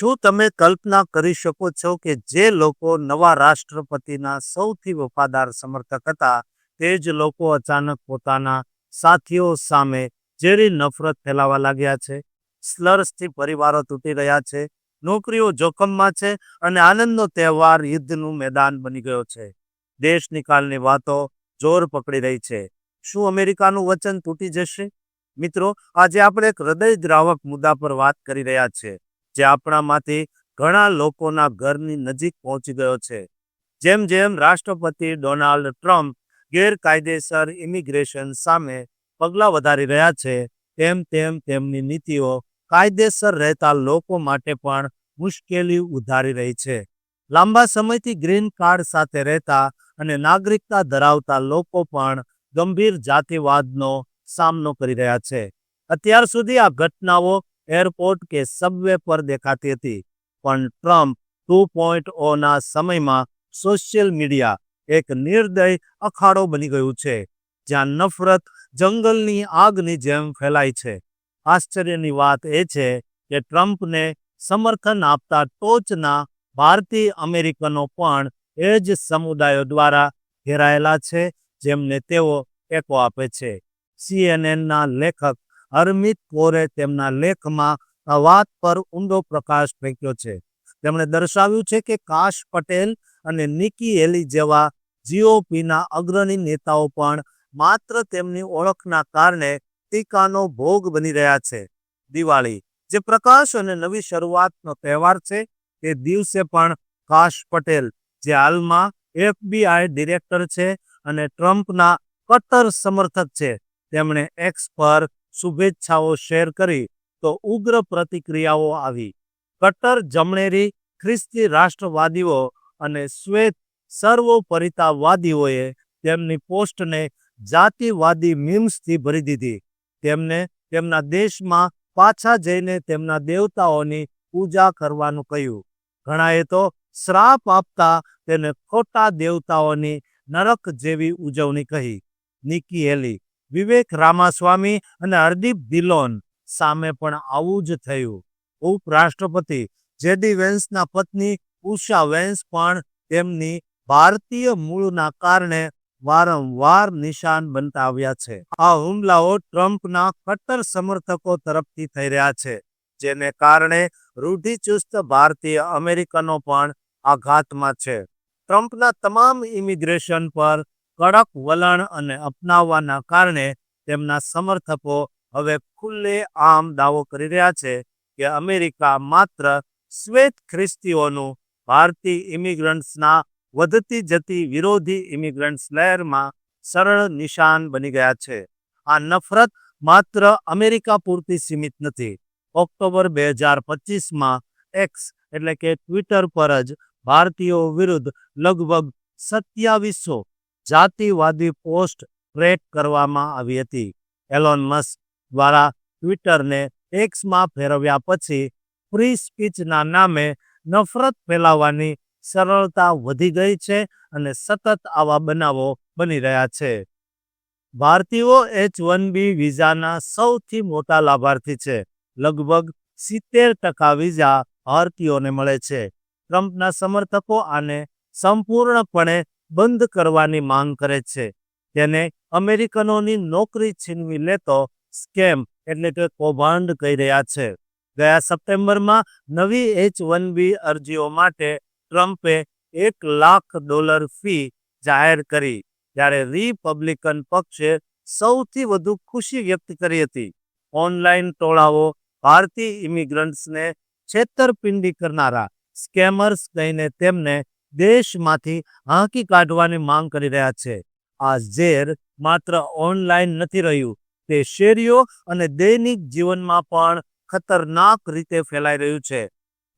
શું તમે કલ્પના કરી શકો છો કે જે લોકો નવા રાષ્ટ્રપતિના સૌથી વફાદાર સમર્થક હતા, તે જ લોકો અચાનક પોતાના સાથીઓ સામે ઝેરી નફરત ફેલાવા લાગ્યા છે? સ્લર્સથી પરિવારો તૂટી રહ્યા છે, નોકરીઓ જોખમમાં છે અને આનંદનો તહેવાર યુદ્ધનું મેદાન બની ગયો છે. દેશ નિકાલની વાતો જોર પકડી રહી છે. શું અમેરિકાનું વચન તૂટી જશે? મિત્રો, આજે આપણે એક હૃદયદ્રાવક મુદ્દા પર વાત કરી રહ્યા છીએ. જે આપણામાંથી ઘણા લોકોના ઘરની નજીક પહોંચી ગયો છે. જેમ જેમ રાષ્ટ્રપતિ ડોનાલ્ડ ટ્રમ્પ ગેરકાયદેસર ઇમિગ્રેશન સામે પગલાં વધારી રહ્યા છે, તેમ તેમ તેમની નીતિઓ કાયદેસર રહેતા લોકો માટે પણ મુશ્કેલી ઉધારી રહી છે. લાંબા સમયથી ગ્રીન કાર્ડ સાથે રહેતા અને નાગરિકતા ધરાવતા લોકો પણ ગંભીર જાતિવાદનો સામનો કરી રહ્યા છે. અત્યાર સુધી આ ઘટનાઓ એરપોર્ટ કે સબવે પર દેખાતી હતી. પણ ટ્રમ્પ ટુ પોઈન્ટ ઓના સમયમાં સોશિયલ મીડિયા એક નિર્દય અખાડો બની ગયું છે, જ્યાં નફરત જંગલની આગની જેમ ફેલાય છે. આશ્ચર્યની વાત એ છે કે ટ્રમ્પને સમર્થન આપતા ટોચના ભારતીય અમેરિકનો પણ એ જ સમુદાયો દ્વારા ઘેરાયેલા છે, જેમને તેઓ ટેકો આપે છે. સીએનએનના લેખક હરમિત કૌરે તેમના લેખમાં આ વાત પર ઊંડો પ્રકાશ ફેંક્યો છે. તેમણે દર્શાવ્યું છે કે કાશ પટેલ અને નિકી હેલી જેવા જીઓપીના અગ્રણી નેતાઓ પણ માત્ર તેમની ઓળખના કારણે ટીકાનો ભોગ બની રહ્યા છે. દિવાળી, જે પ્રકાશ અને નવી શરૂઆતનો તહેવાર છે, તે દિવસે પણ કાશ પટેલ, જે હાલમાં એફબીઆઈ ડિરેક્ટર છે અને ટ્રમ્પના કટ્ટર સમર્થક છે, તેમણે એક્સ પર શુભેચ્છાઓ શેર કરી તો ઉગ્ર પ્રતિક્રિયાઓ આવી. કટ્ટર જમણેરી ખ્રિસ્તી રાષ્ટ્રવાદીઓ અને શ્વેત સર્વોપરિતાવાદીઓએ તેમની પોસ્ટને જાતિવાદી મીમ્સથી ભરી દીધી. તેમને તેમના દેશમાં પાછા જઈને તેમના દેવતાઓની પૂજા કરવાનું કહ્યું. ઘણાએ તો શ્રાપ આપતા તેને ખોટા દેવતાઓની નરક જેવી ઉજવણી કહી. નિકી હેલી વિવેક રામાસ્વામી અને હરદીપ ધિલોન સામે પણ આવું જ થયું. ઉપરાષ્ટ્રપતિ જેડી વેન્સના પત્ની ઉષા વેન્સ પણ તેમની ભારતીય મૂળના કારણે વારંવાર નિશાન બનતા છે. આ હુમલાઓ ટ્રમ્પના કટ્ટર સમર્થકો તરફથી થઈ રહ્યા છે, જેને કારણે રૂઢિચુસ્ત ભારતીય અમેરિકનો પણ આઘાતમાં છે. ટ્રમ્પના તમામ ઇમિગ્રેશન પર કડક વલણ અને અપનાવવાના કારણે તેમના સમર્થકો હવે ખુલ્લે આમ દાવો કરી રહ્યા છે કે અમેરિકા માત્ર શ્વેત ખ્રિસ્તીઓનું ભારતીય ઇમિગ્રન્ટ્સના વધતી જતી વિરોધી ઇમિગ્રન્ટ્સ લહેરમાં સરળ નિશાન બની ગયા છે. આ નફરત માત્ર અમેરિકા પૂરતી સીમિત નથી. ઓક્ટોબર બે હજાર પચીસમાં એક્સ એટલે કે ટ્વિટર પર જ ભારતીયો વિરુદ્ધ લગભગ સત્યાવીસો જાતિવાદી પોસ્ટ ટ્રેક કરવામાં આવી હતી. એલોન મસ્ક દ્વારા ટ્વિટરને એક્સમાં ફેરવ્યા પછી ફ્રી સ્પીચના નામે નફરત ફેલાવવાની સરળતા વધી ગઈ છે અને સતત આવા બનાવો બની રહ્યા છે. ભારતીયો એચ વન બી વિઝાના સૌથી મોટા લાભાર્થી છે. લગભગ સિત્તેર ટકા વિઝા ભારતીયોને મળે છે. ટ્રમ્પના સમર્થકો આને સંપૂર્ણપણે બંધ કરવાની માંગ કરે છે. તેને અમેરિકનોની નોકરી છીનવી લેતો સ્કેમ એટલે કે કૌભાંડ કહી રહ્યા છે. ગયા સપ્ટેમ્બરમાં નવી એચ વન બી અરજીઓ માટે ટ્રમ્પે એક લાખ ડોલર ફી જાહેર કરી, જ્યારે રિપબ્લિકન પક્ષે સૌથી વધુ ખુશી વ્યક્ત કરી હતી. ઓનલાઈન ટોળાઓ ભારતીય ઇમિગ્રન્ટ્સને છેતરપિંડી કરનારા સ્કેમર્સ કહીને તેમને દેશમાંથી હાંકી કાઢવાની માંગ કરી રહ્યા છે. આ ઝેર માત્ર ઓનલાઈન નથી રહ્યું, તે શેરીઓ અને દૈનિક જીવનમાં પણ ખતરનાક રીતે ફેલાઈ રહ્યું છે.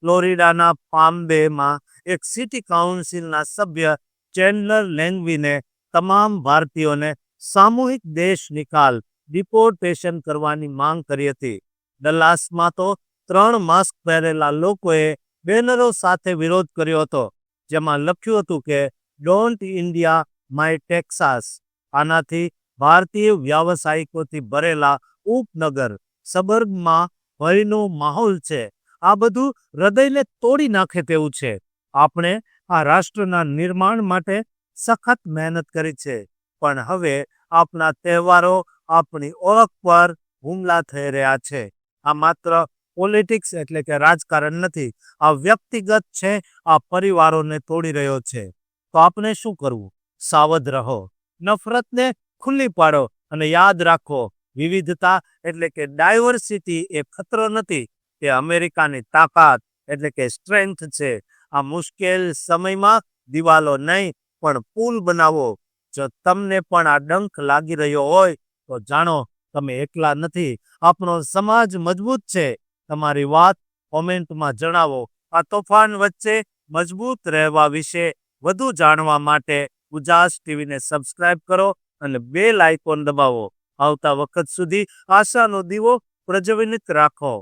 ફ્લોરિડાના પામ્બેમાં એક સિટી કાઉન્સિલના સભ્ય ચેન્ડલર લેંગવીને તમામ ભારતીયોને સામૂહિક દેશ નિકાલ, ડિપોર્ટેશન કરવાની માંગ કરી હતી. ડલ્લાસમાં તો ત્રણ માસ્ક પહેરેલા લોકોએ બેનરો સાથે વિરોધ કર્યો હતો. જેમાં લખ્યું હતું કે ડોન્ટ ઇન્ડિયા માય ટેક્સાસ આનાથી ભારતીય વ્યાવસાયિકોથી ભરેલા ઉપનગર સબર્ગમાં ભયનો માહોલ છે. આ બધું હૃદયને તોડી નાખે તેવું છે. આપણે આ રાષ્ટ્રના નિર્માણ માટે સખત મહેનત કરી છે. પણ હવે આપણા તહેવારો આપણી ઓળખ પર હુમલા થઈ રહ્યા છે. આ માત્ર પોલિટિક્સ એટલે કે રાજકારણ નથી. આ વ્યક્તિગત છે, આ પરિવારોને તોડી રહ્યો છે. તો આપણે શું કરવું? સાવધ રહો. નફરતને ખુલ્લી પાડો અને યાદ રાખો, વિવિધતા એટલે કે ડાયવર્સિટી એ ખતરો નથી તે અમેરિકાની તાકાત એટલે કે સ્ટ્રેન્થ છે. આ મુશ્કેલ સમયમાં દિવાલો નહીં, પણ પુલ બનાવો. જો તમને પણ આ ડંખ લાગી રહ્યો હોય, તો જાણો, તમે એકલા નથી. આપણો સમાજ મજબૂત છે. તમારી વાત કોમેન્ટમાં જણાવો. આ તોફાન વચ્ચે મજબૂત રહેવા વિશે વધુ જાણવા માટે ઉજાસ ટીવીને સબસ્ક્રાઇબ કરો અને બેલ આઇકોન દબાવો. આવતા વખત સુધી આશાનો દીવો પ્રજ્વલિત રાખો.